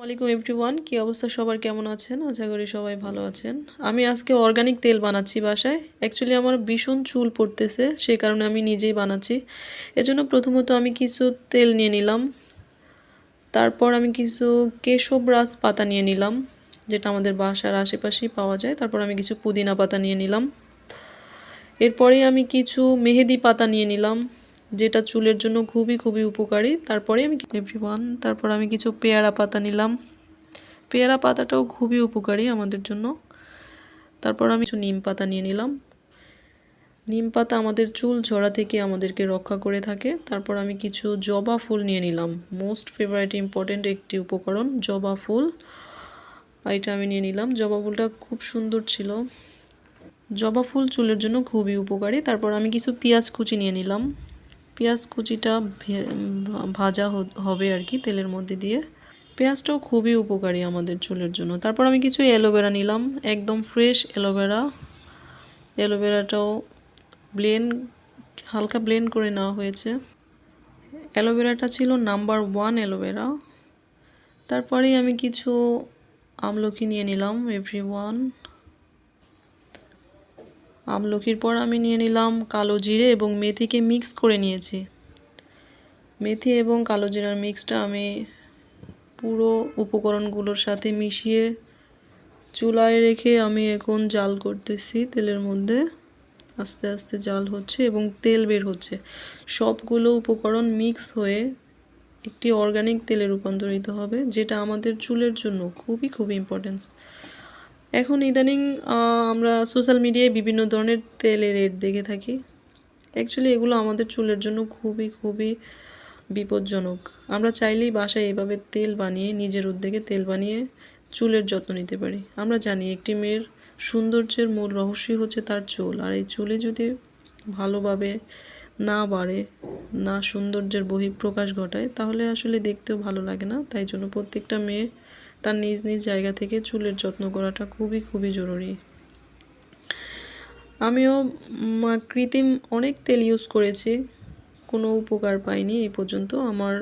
আসসালামাইকুম এভরিওয়ান কী অবস্থা? সবার কেমন আছেন? আশা করি সবাই ভালো আছেন। আমি আজকে অর্গানিক তেল বানাচ্ছি বাসায়। অ্যাকচুয়ালি আমার ভীষণ চুল পড়তেছে সেই কারণে আমি নিজেই বানাচ্ছি। এজন্য প্রথমত আমি কিছু তেল নিয়ে নিলাম। তারপর আমি কিছু কেশবরাজ পাতা নিয়ে নিলাম, যেটা আমাদের বাসার আশেপাশেই পাওয়া যায়। তারপর আমি কিছু পুদিনা পাতা নিয়ে নিলাম। এরপরে আমি কিছু মেহেদি পাতা নিয়ে নিলাম। যেটা চুলের জন্য খুবই খুবই উপকারী। তারপরে আমি এভরিওয়ান তারপর আমি কিছু পেয়ারা পাতা নিলাম। পেয়ারা পাতাটাও খুবই উপকারী আমাদের জন্য। তারপর আমি কিছু নিম পাতা নিয়ে নিলাম। নিম পাতা আমাদের চুল ঝরা থেকে আমাদেরকে রক্ষা করে থাকে। তারপর আমি কিছু জবা ফুল নিয়ে নিলাম। মোস্ট ফেভারিট ইম্পর্টেন্ট একটি উপকরণ, জবা ফুল। এটা আমি নিয়ে নিলাম। জবা ফুলটা খুব সুন্দর ছিল। জবা ফুল চুলের জন্য খুবই উপকারী। তারপর আমি কিছু পেঁয়াজ কুচি নিয়ে নিলাম। পেঁয়াজ কুচিটা ভাজা হবে আর কি তেলের মধ্যে দিয়ে। পেঁয়াজটাও খুবই উপকারী আমাদের চুলের জন্য। তারপর আমি কিছু অ্যালোভেরা নিলাম, একদম ফ্রেশ অ্যালোভেরা। অ্যালোভেরাটাও ব্লেন্ড, হালকা ব্লেন্ড করে নেওয়া হয়েছে। অ্যালোভেরাটা ছিল নাম্বার ওয়ান অ্যালোভেরা। তারপরেই আমি কিছু আমলকি নিয়ে নিলাম এভরি ওয়ান আমলকির পর আমি নিয়ে নিলাম কালো জিরে এবং মেথিকে মিক্স করে নিয়েছি। মেথি এবং কালো জিরার মিক্সটা আমি পুরো উপকরণগুলোর সাথে মিশিয়ে চুলায় রেখে আমি এখন জাল করতেছি তেলের মধ্যে। আস্তে আস্তে জাল হচ্ছে এবং তেল বের হচ্ছে। সবগুলো উপকরণ মিক্স হয়ে একটি অর্গানিক তেলে রূপান্তরিত হবে, যেটা আমাদের চুলের জন্য খুবই খুবই ইম্পর্টেন্স এখন ইদানিং আমরা সোশ্যাল মিডিয়ায় বিভিন্ন ধরনের তেলের রেট দেখে থাকি। অ্যাকচুয়ালি এগুলো আমাদের চুলের জন্য খুবই খুবই বিপজ্জনক। আমরা চাইলেই বাসায় এভাবে তেল বানিয়ে, নিজের উদ্যোগে তেল বানিয়ে চুলের যত্ন নিতে পারি। আমরা জানি একটি মেয়ের সৌন্দর্যের মূল রহস্যই হচ্ছে তার চুল। আর এই চুলে যদি ভালোভাবে না বাড়ে, না সৌন্দর্যের বহিঃপ্রকাশ ঘটায়, তাহলে আসলে দেখতেও ভালো লাগে না। তাই জন্য প্রত্যেকটা মেয়ে তার নিজ নিজ জায়গা থেকে চুলের যত্ন করাটা খুবই খুবই জরুরি। আমিও কৃত্রিম অনেক তেল ইউজ করেছি। কোনো উপকার পাইনি এই পর্যন্ত। আমার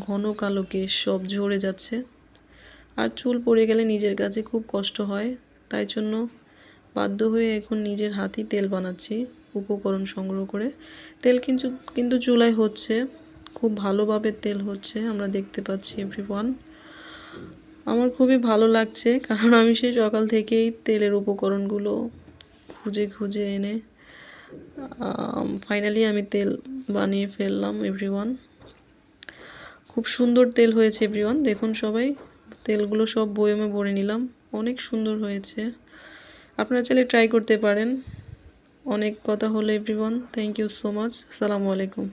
ঘন কালো কেশ সব ঝরে যাচ্ছে। আর চুল পড়ে গেলে নিজের কাছে খুব কষ্ট হয়। তাই জন্য বাধ্য হয়ে এখন নিজের হাতেই তেল বানাচ্ছি, উপকরণ সংগ্রহ করে। তেল কিন্তু কিন্তু চুলায় হচ্ছে। খুব ভালোভাবে তেল হচ্ছে। আমরা দেখতে পাচ্ছি এভরি ওয়ান আমার খুবই ভালো লাগছে, কারণ আমি সেই সকাল থেকেই তেলের উপকরণগুলো খুঁজে খুঁজে এনে ফাইনালি আমি তেল বানিয়ে ফেললাম এভরিওয়ান খুব সুন্দর তেল হয়েছে এভরিওয়ান দেখুন সবাই, তেলগুলো সব বয়মে ভরে নিলাম, অনেক সুন্দর হয়েছে। আপনারা চাইলে ট্রাই করতে পারেন। অনেক কথা হলো everyone thank you so much আসসালামু আলাইকুম।